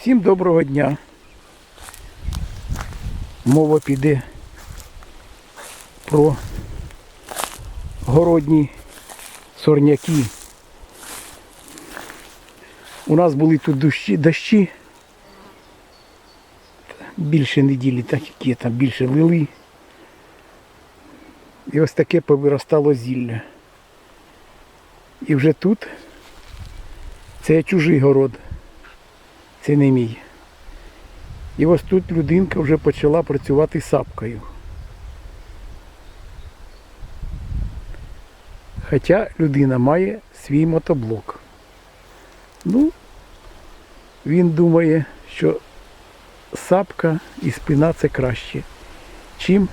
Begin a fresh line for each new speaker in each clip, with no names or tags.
Всім доброго дня. Мова піде про городні сорняки. У нас були тут дощі, дощі більше неділі, так які там більше лили. І ось таке повиростало зілля. І вже тут це чужий город. Це не мій. І ось тут людинка вже почала працювати сапкою. Хоча людина має свій мотоблок. Ну, він думає, що сапка і спина це краще, чим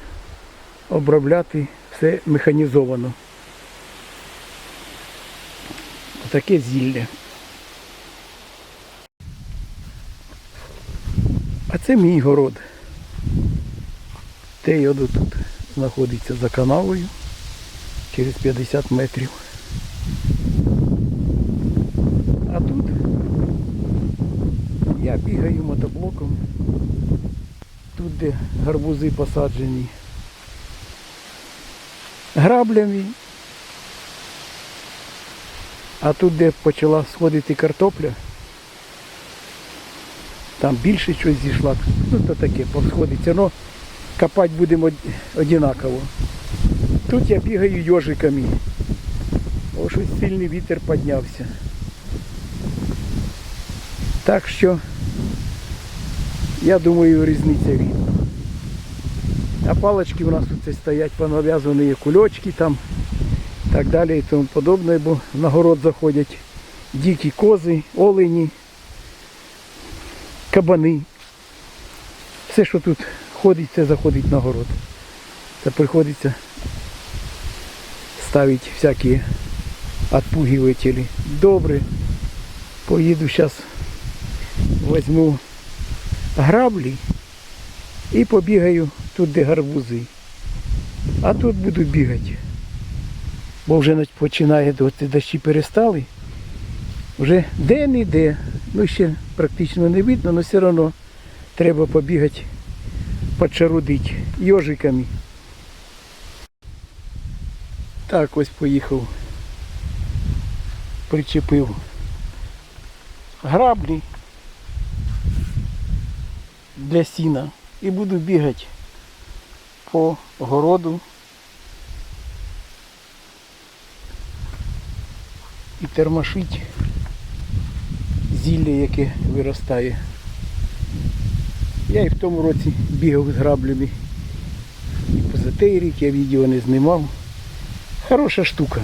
обробляти все механізовано. Таке зілля. А це мій город. Те йоду тут знаходиться за канавою через 50 метрів. А тут я бігаю мотоблоком. Тут, де гарбузи посаджені граблями. А тут, де почала сходити картопля, там більше щось зійшла. Ну то таке, посходиться. Ну, копати будемо од- одинаково. Тут я бігаю йожиками. О, щось сильний вітер піднявся. Так що, я думаю, різниця видно. А палочки у нас тут стоять понав'язані кульочки там, так далі і тому подобне, бо на город заходять дикі кози, олені, кабани. Все, що тут ходить, це заходить на город. Це приходиться ставити всякі отпугиватели. Добре. Поїду зараз возьму граблі і побігаю тут, де гарбузи. А тут буду бігати. Бо вже починає дощі перестали. Вже де-не-де. Ну ще практично не видно, але все одно треба побігати, почарудити йожиками. Так ось поїхав. Причепив граблі для сіна і буду бігати по городу і термошить зілля, яке виростає. Я і в тому році бігав з граблями. І позатий рік я відео не знімав. Хороша штука.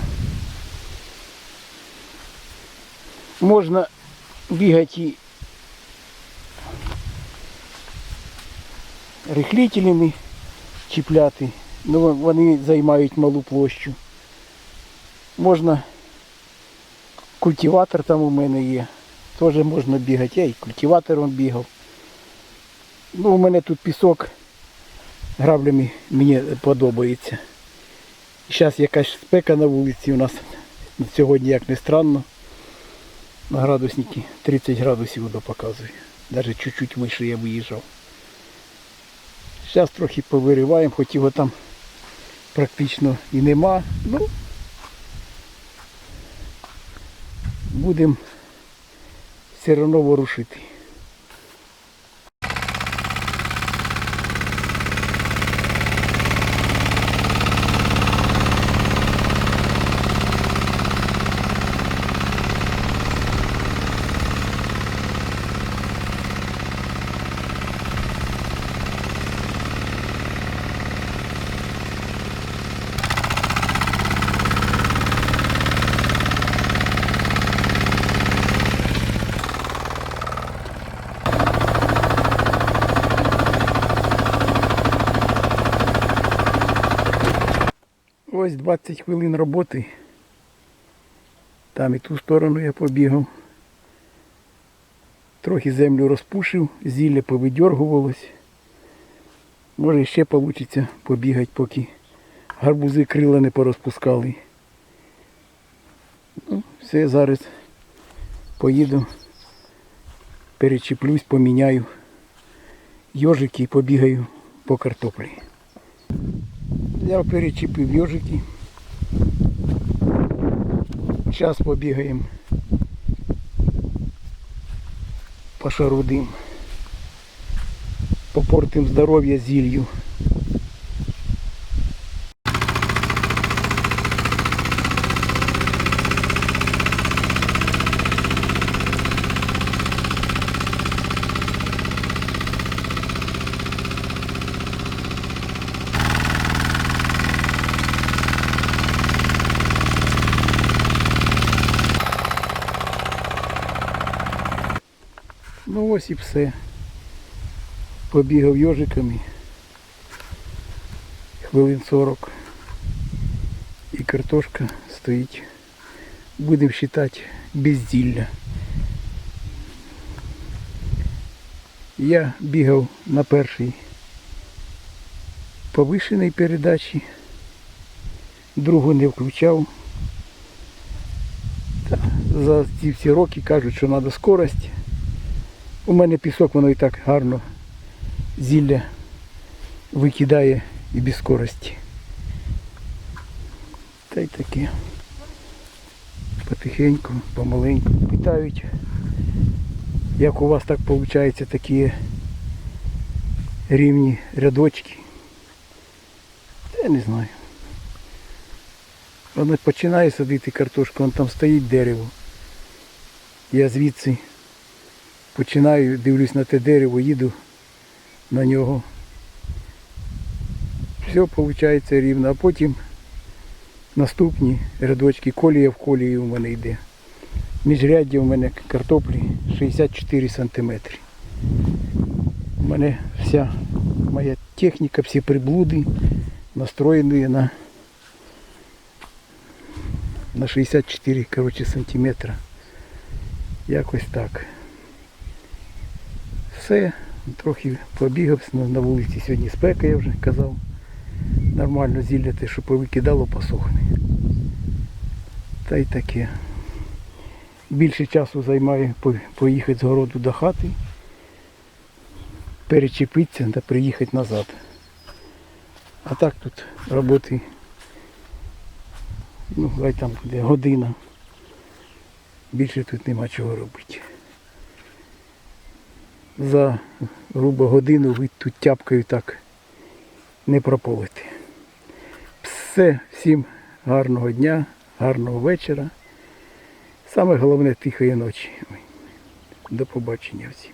Можна бігати і рихлителями чіпляти. Ну, вони займають малу площу. Можна культиватор там у мене є. Теж можна бігати. Я і культиватором бігав. Ну, у мене тут пісок граблями мені подобається. Зараз якась спека на вулиці у нас сьогодні, як не странно, на градусники 30 градусів воно показує. Навіть чуть-чуть вище я виїжджав. Зараз трохи повириваємо, хоч його там практично і нема. Ну, будемо все одно ворушити. Ось 20 хвилин роботи. Там і ту сторону я побігав. Трохи землю розпушив, зілля повидьоргувалось. Може ще вийде побігати, поки гарбузи крила не порозпускали. Ну, все, зараз поїду перечіплюсь, поміняю йожики побігаю по картоплі. Я перечепив йожики. Зараз побігаємо Пошарудим. Попортим здоров'я зілью. Ось і все. Побігав йожиками. Хвилин 40. І картошка стоїть. Будемо вважати безділля. Я бігав на першій повишеній передачі. Другу не включав. За ці всі роки кажуть, що треба скорость. У мене пісок, воно і так гарно зілля викидає і без скорості. Та й таке. Потихеньку, помаленьку. Питають, як у вас так виходить такі рівні рядочки. Та я не знаю. Воно починає садити картошку, вон там стоїть дерево. Я звідси починаю, дивлюсь на те дерево, їду на нього. Все виходить рівно, а потім наступні рядочки, колія в колії у мене йде. Міжряддя у мене картоплі 64 сантиметри. У мене вся моя техніка, всі приблуди настроєні на, на 64 коротше, сантиметра. Якось так. Все, трохи побігав на вулиці. Сьогодні спека, я вже казав. Нормально зілля те, що повикидало, посохне. Та й таке. Більше часу займає поїхати з городу до хати, перечепитися та приїхати назад. А так тут роботи, ну, хай там буде година. Більше тут нема чого робити за грубо годину ви тут тяпкою так не прополите. Все, всім гарного дня, гарного вечора. Саме головне тихої ночі. До побачення всім.